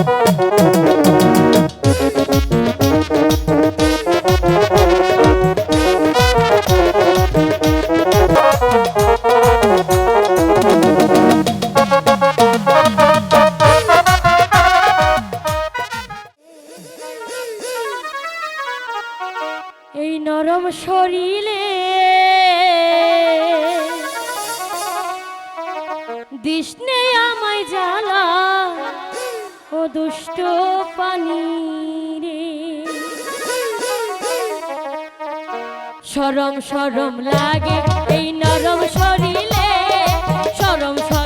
এই নরম শরীরে দিষ্ণে আমায় জ্বালা। ও দুষ্ট পানি রে সরম সরম লাগে এই নরম শরীরে। সরম সরম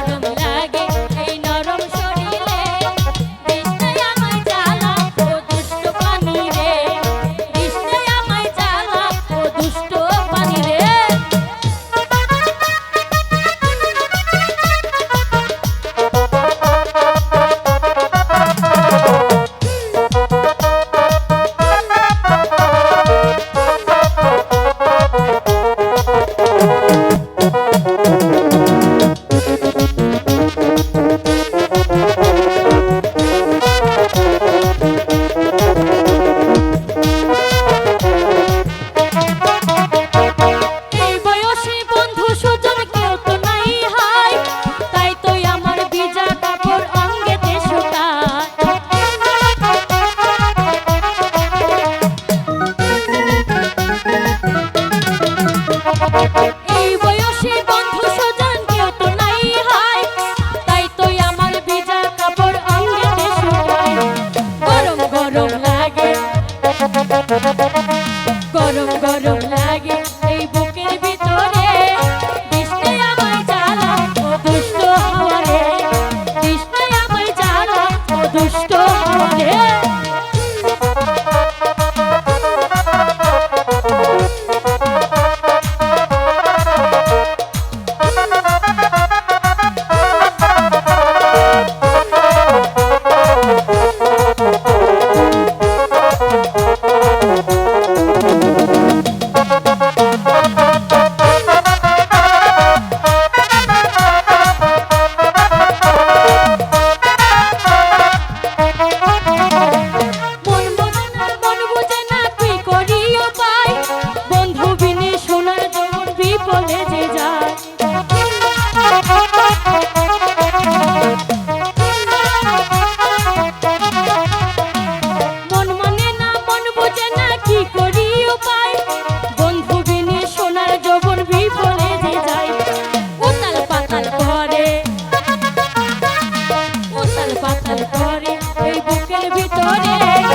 করে এই ভিতরে।